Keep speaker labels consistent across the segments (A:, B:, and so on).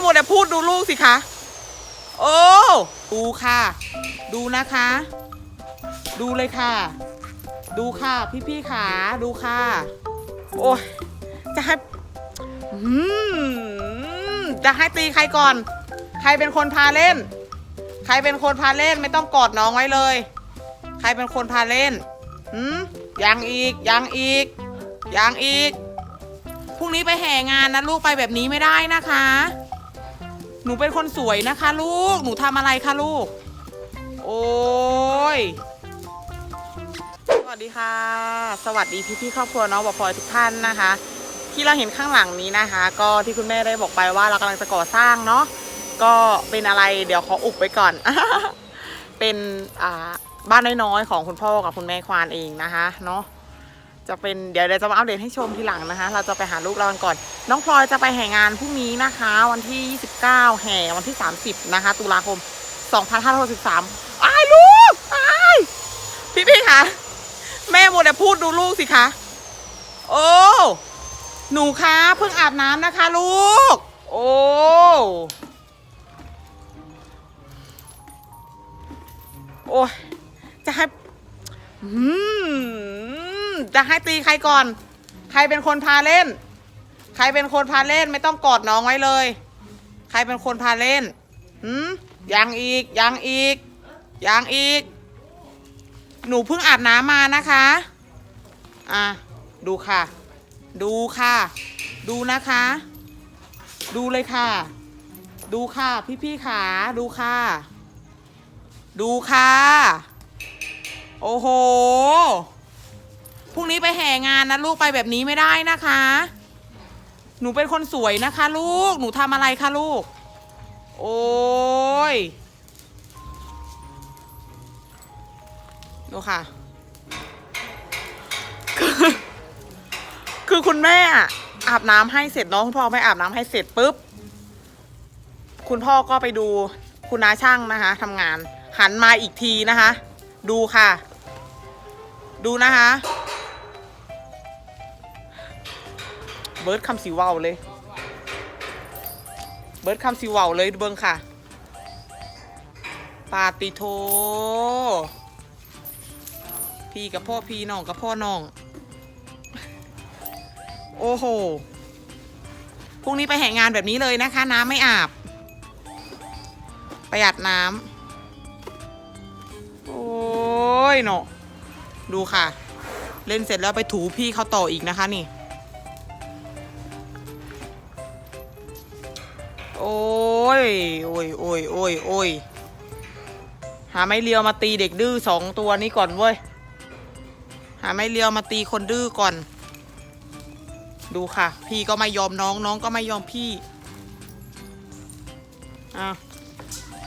A: โมวแต่พูดดูลูกสิคะ โอ้ดูค่ะ ดูนะคะ ดูเลยค่ะ ดูค่ะ พี่ๆขาดูค่ะ โอ้ยจะให้อืมจะให้ตีใครก่อน ใครเป็นคนพาเล่น ใครเป็นคนพาเล่นไม่ต้องกอดน้องไว้เลย ใครเป็นคนพาเล่นหืมยังอีกยังอีกยังอีกพรุ่งนี้ไปแห่งานนะลูกไปแบบนี้ไม่ได้นะคะ หนูเป็นคนสวยนะคะ ลูก หนูทำอะไรคะลูก โอ้ย สวัสดีค่ะ สวัสดีพี่ๆครอบครัวน้องบอพลอยทุกท่านนะคะ ที่เราเห็นข้างหลังนี้นะคะ ก็ที่คุณแม่ได้บอกไปว่าเรากำลังจะก่อสร้างเนาะ ก็เป็นอะไรเดี๋ยวขออุบไว้ก่อน เป็นอ่าบ้านน้อยๆของคุณพ่อกับคุณแม่ควานเองนะคะ เนาะ จะเป็นเดี๋ยวเดี๋ยวจะมาอัปเดตให้ชมทีหลังนะคะ เราจะไปหาลูกเรากันก่อน น้องพลอยจะไปแห่งานพรุ่งนี้นะคะ วันที่ 29 แห่วันที่ 30 นะคะ ตุลาคม 2563อ้ายลูกอายพี่พี่คะแม่โมวแต่พูดดูลูกสิคะโอ้หนูคะเพิ่งอาบน้ำนะคะลูก โอ้โอ้จะให้อืม จะให้ตีใครก่อน ใครเป็นคนพาเล่น ใครเป็นคนพาเล่นไม่ต้องกอดน้องไว้เลย ใครเป็นคนพาเล่นหืมยังอีกยังอีกยังอีก หนูเพิ่งอาบน้ำมานะคะ อะ ดูค่ะ ดูค่ะ ดูนะคะ ดูเลยค่ะ ดูค่ะ พี่ๆขาดูค่ะ ดูค่ะ โอ้โห พรุ่งนี้ไปแห่งานนะลูกไปแบบนี้ไม่ได้นะคะ หนูเป็นคนสวยนะคะ ลูก หนูทำอะไรคะลูก โอ้ย ดูค่ะ คือคือคุณแม่อาบน้ำให้เสร็จเนาะคุณพ่อไม่อาบน้ำให้เสร็จปุ๊บ คุณพ่อก็ไปดูคุณน้าช่างนะคะทำงาน หันมาอีกทีนะคะ ดูค่ะ ดูนะคะ เบิร์ดคำสีว่าวเลย เบิร์ดคำสีว่าวเลยเบิ้งค่ะปาติโท พี่กับพ่อพี่น้องกับพ่อน้อง โอ้โหพรุ่งนี้ไปแห่งานแบบนี้เลยนะคะ น้ำไม่อาบ ประหยัดน้ำ โอ้ยเนาะดูค่ะ เล่นเสร็จแล้วไปถูพี่เขาต่ออีกนะคะนี่ โอ้ยโอ้ยโอ้ยโอ้ยโอ้ยหาไม้เลียวมาตีเด็กดื้อสองตัวนี้ก่อนเว้ย หาไม้เลียวมาตีคนดื้อก่อน ดูค่ะ พี่ก็ไม่ยอมน้องน้องก็ไม่ยอมพี่อะ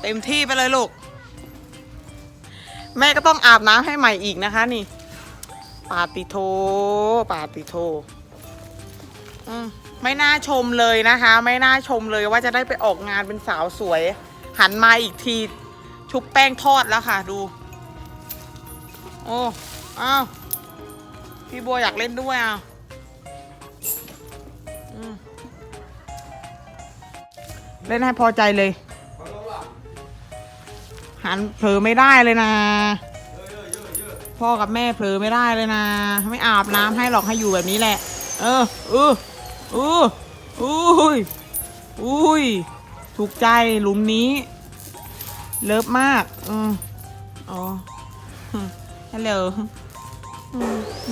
A: เต็มที่ไปเลยลูก แม่ก็ต้องอาบน้ำให้ใหม่อีกนะคะนี่ ปาติโท ปาติโท อืม ไม่น่าชมเลยนะคะ ไม่น่าชมเลยว่าจะได้ไปออกงานเป็นสาวสวย หันมาอีกทีชุบแป้งทอดแล้วค่ะ ดู โอ้อ้าวพี่บัวอยากเล่นด้วยอะเล่นให้พอใจเลย หันเผลอไม่ได้เลยนะ พ่อกับแม่เผลอไม่ได้เลยนะ ไม่อาบน้ำให้หรอกให้อยู่แบบนี้แหละ เออเออ อออุ้ยอุ้ย ถูกใจหลุมนี้ เลิฟมาก อืมอ๋อฮัลโหล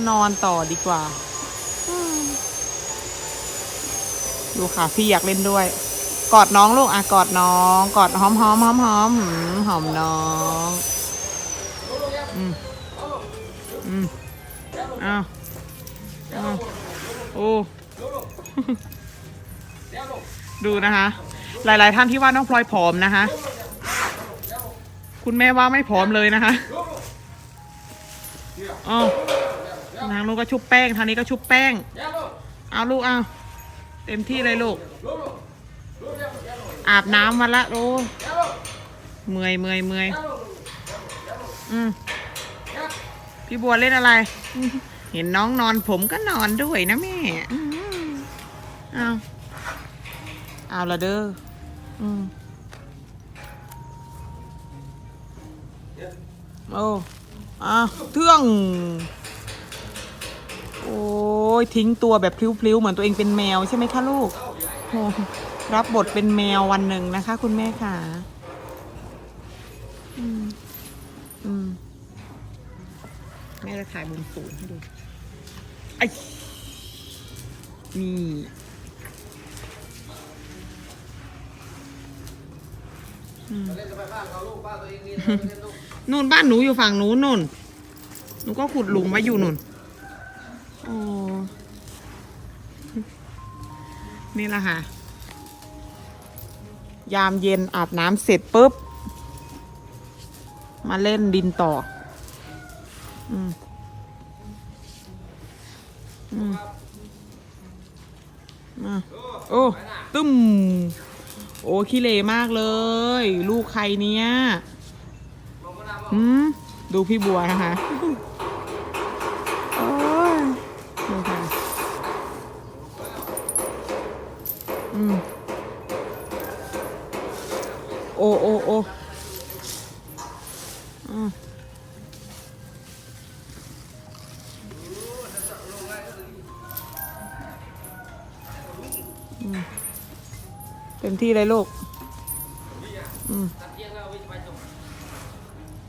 A: นอนต่อดีกว่า ดูค่ะ พี่อยากเล่นด้วย กอดน้องลูกอะกอดน้อง กอดหอมหอมหอมหอมหืมหอมน้องอืมอืมอ้าวอ้าวโอ้ ดูนะคะ หลาย ๆ ท่านที่ว่าน้องพลอยผอมนะคะ คุณแม่ว่าไม่ผอมเลยนะคะอ๋อทางลูกก็ชุบแป้ง ทางนี้ก็ชุบแป้ง เอาลูกเอาเต็มที่เลยลูก อาบน้ำมาละโอ้เมื่อยเมื่อยเมื่อยอืมพี่บัวเล่นอะไร เห็นน้องนอนผมก็นอนด้วยนะแม่ เอาเอาละเด้ออืมโอ้อะเทื่อง โอ้ยทิ้งตัวแบบพลิ้วๆ เหมือนตัวเองเป็นแมวใช่ไหมคะลูกโอ้รับบทเป็นแมววันหนึ่งนะคะ คุณแม่ค่ะ อืม อืม แม่จะถ่ายมุมสูงให้ดูไอ้นี่
B: เล่นกันไปบ้านเขาลูกบ้านตัวเองนี่เล่นลูก
A: นู่นบ้านหนูอยู่ฝั่งนู้นนู่น หนูก็ขุดหลุมไว้อยู่นู่น โอ้ นี่แหละค่ะ ยามเย็นอาบน้ำเสร็จปุ๊บ มาเล่นดินต่อ อืม อืม มา โอ้ ตึ้ม โอ้ขี้เหร่มากเลย ลูกใครเนี่ยอืมดูพี่บัวนะคะโอ้ยดูค่ะอืมโอ้โอ้โอ้อืมอืม ต็มที่เลยลูก อืม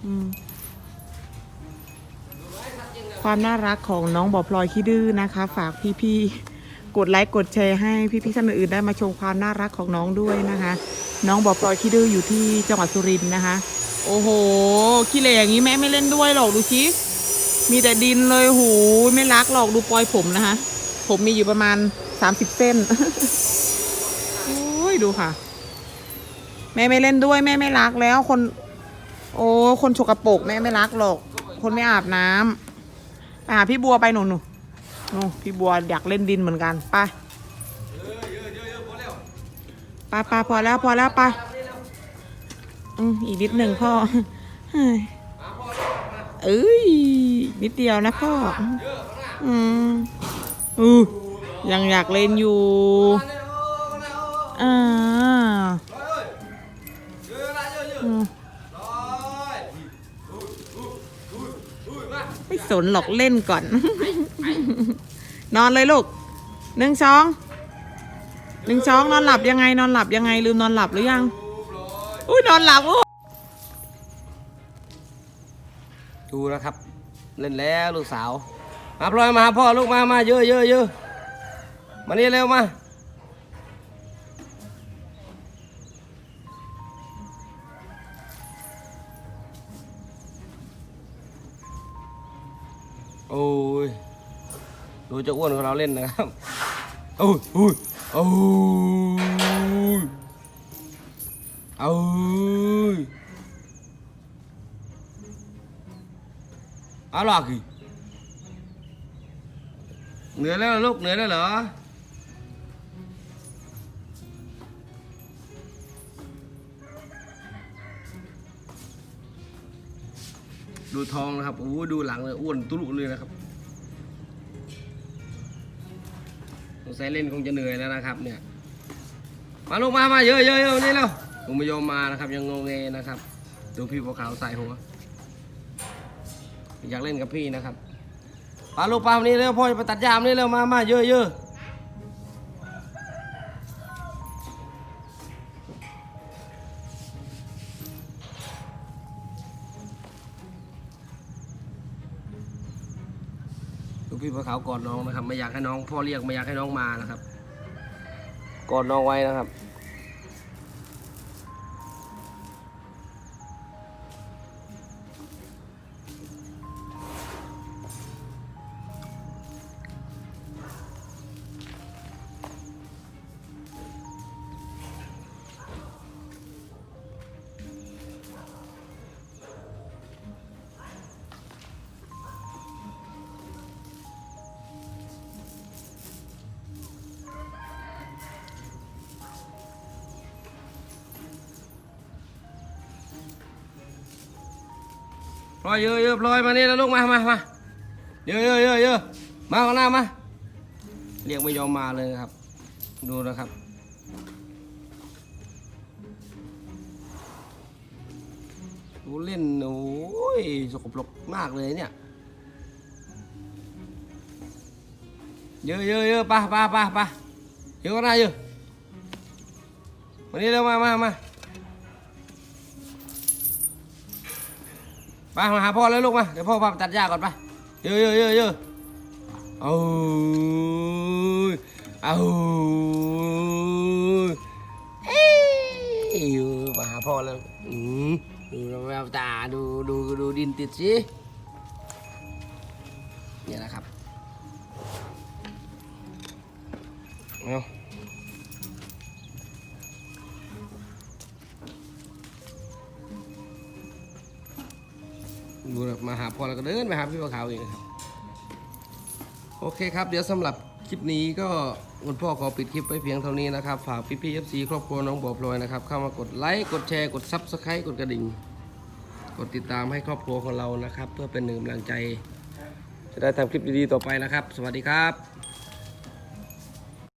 A: อืมความน่ารักของน้องบอพลอยขี้ดื้อนะคะ ฝากพี่ๆ กดไลค์กดแชร์ให้พี่ๆท่านอื่นได้มาชมความน่ารักของน้องด้วยนะคะ น้องบอพลอยขี้ดื้ออยู่ที่จังหวัดสุรินทร์นะคะ โอ้โหขี้เหร่อย่างนี้แม่ไม่เล่นด้วยหรอกดูชิมีแต่ดินเลยโหไม่รักหรอกดูปลอยผมนะคะ ผมมีอยู่ประมาณ30เส้นโอ้ย ดูค่ะ แม่ไม่เล่นด้วยแม่ไม่รักแล้วคน โอ้คนฉกปรกแม่ไม่รักหรอก คนไม่อาบน้ำไปหาพี่บัวไปหนูหนูหนูพี่บัวอยากเล่นดินเหมือนกันไปไปไปพอแล้วพอแล้วไปอืมอีกนิดหนึ่งพ่อเฮ้ยเอ้ยนิดเดียวนะพ่ออืมอือยังอยากเล่นอยู่ อ่าไม่สนหรอกเล่นก่อน นอนเลยลูกหนึ่งสองหนึ่งสองนอนหลับยังไงนอนหลับยังไงลืมนอนหลับหรือยังอุ้ยนอนหลับอุ้ย
B: ดูนะครับ เล่นแล้วลูกสาว มาพลอยมาหาพ่อลูกมามาเยอะเยอะเยอะมานี่เร็วมา โอ้ยดูเจะอ้วนของเราเล่นนะครับโอ้ยโอ้ยโอ้ยโอ้ยอาหรอกอีกเหนื่อยแล้วลูกเหนื่อยแล้วเหรอ ดูทองนะครับโอ้ดูหลังเลยอ้วนตุลุเลยนะครับสงสัยเล่นคงจะเหนื่อยแล้วนะครับ เนี่ย มาลูกมามาเยอะเยอะเยอะนี่แล้วผมไม่ยอมมานะครับ ยังงงเงนะครับ ดูพี่บัวขาวใส่หัว อยากเล่นกับพี่นะครับปลาลูกปลาวันนี้เร็วพ่อจะไปตัดยามนี่เร็วมามาเยอะเยอะ พี่บัวขาวกอดน้องนะครับ ไม่อยากให้น้องพ่อเรียกไม่อยากให้น้องมานะครับ กอดน้องไว้นะครับ พลอยเยอะๆพลอยมานี่แล้วลูกมามามาเยอะๆยเยอะเมาข้างหน้ามาเรียกไม่ยอมมาเลยครับ ดูนะครับดูเล่นโอ้ยสกปรกมากเลยเนี่ยเยอะเยอะเยอะปะปะปะปะเยอะก็ได้เยอะวันนี้เรามามามา ไปมาหาพ่อแล้วลูกมา เดี๋ยวพ่อพาไปตัดหญ้าก่อนไปเยอะเยอะเยอะเยอะเอาเอาเอ้ยมาหาพ่อแล้วอืมดูแววตาดูดูดูดินติดสิเนี่ยนะครับเอา ดูนะมาหาพ่อแล้วก็เดินไปหาพี่ปะขาวอีกนะครับ โอเคครับ เดี๋ยวสำหรับคลิปนี้ก็คุณพ่อขอปิดคลิปไว้เพียงเท่านี้นะครับ ฝากพี่พีเอฟซีครอบครัวน้องบัวพลอยนะครับ เข้ามากดไลค์กดแชร์กดซับสไครต์กดกระดิ่ง กดติดตามให้ครอบครัวของเรานะครับ เพื่อเป็นหนึ่งกำลังใจ จะได้ทำคลิปดีๆต่อไปนะครับ สวัสดีครับ